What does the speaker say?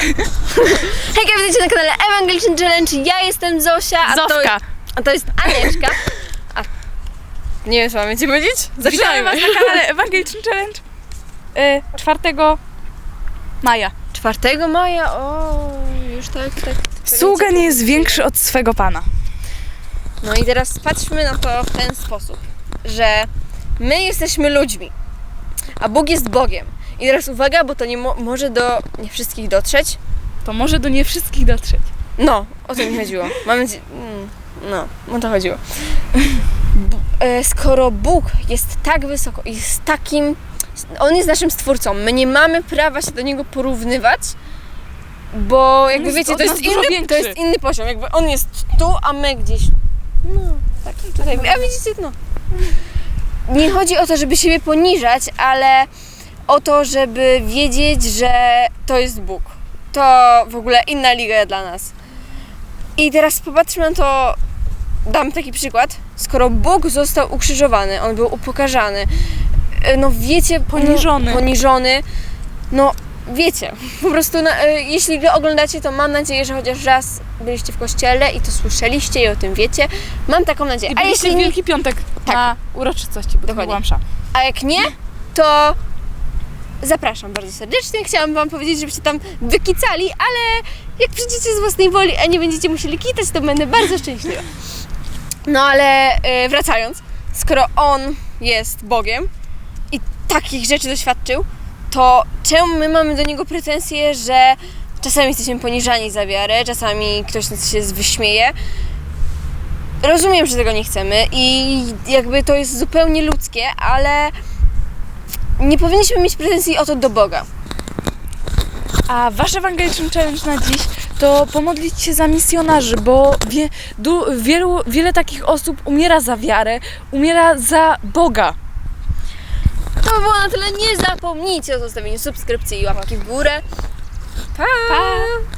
Hejka, witajcie na kanale Evangeliczny Challenge. Ja jestem Zosia, a to, Zofka. a to jest Anieczka. A nie wiem, co mamy ci powiedzieć? Witamy Zaczynajmy. Was na kanale Ewangeliczny Challenge y, 4 maja. 4 maja, o, już tak, tak. Sługa nie jest większy od swego pana. No i teraz patrzmy na to w ten sposób, że my jesteśmy ludźmi, a Bóg jest Bogiem. I teraz uwaga, bo to nie mo- może do nie wszystkich dotrzeć. To może do nie wszystkich dotrzeć. No, o to mi chodziło. Mam nadzieję, mm, no, o to chodziło. B- e, skoro Bóg jest tak wysoko i jest takim, On jest naszym stwórcą, my nie mamy prawa się do Niego porównywać, bo jakby jest wiecie, to jest, inny, to jest inny poziom, jakby On jest tu, a my gdzieś, no, tak tutaj, a widzicie, no. Nie chodzi o to, żeby siebie poniżać, ale o to, żeby wiedzieć, że to jest Bóg. To w ogóle inna liga dla nas. I teraz popatrzmy na to, dam taki przykład. Skoro Bóg został ukrzyżowany, on był upokarzany, e, no wiecie, Poniżony. No, poniżony, no wiecie, po prostu e, jeśli go oglądacie, to mam nadzieję, że chociaż raz byliście w kościele i to słyszeliście i o tym wiecie. Mam taką nadzieję. I A jeśli w Wielki Piątek Tak. na uroczystości, bo to Dokładnie. była msza. A jak nie, to zapraszam bardzo serdecznie. Chciałam Wam powiedzieć, żebyście tam wykicali, ale jak przyjdziecie z własnej woli, a nie będziecie musieli kitać, to będę bardzo szczęśliwa. No ale e, wracając, skoro On jest Bogiem i takich rzeczy doświadczył, to czemu my mamy do Niego pretensje, że czasami jesteśmy poniżani za wiarę, czasami ktoś nas się wyśmieje, Rozumiem, że tego nie chcemy i jakby to jest zupełnie ludzkie, ale nie powinniśmy mieć pretensji o to do Boga. A wasz Ewangeliczny Challenge na dziś to pomodlić się za misjonarzy, bo wie, du, wielu, wiele takich osób umiera za wiarę, umiera za Boga. To by było na tyle. Nie zapomnijcie o zostawieniu subskrypcji i łapki w górę. pa. Pa!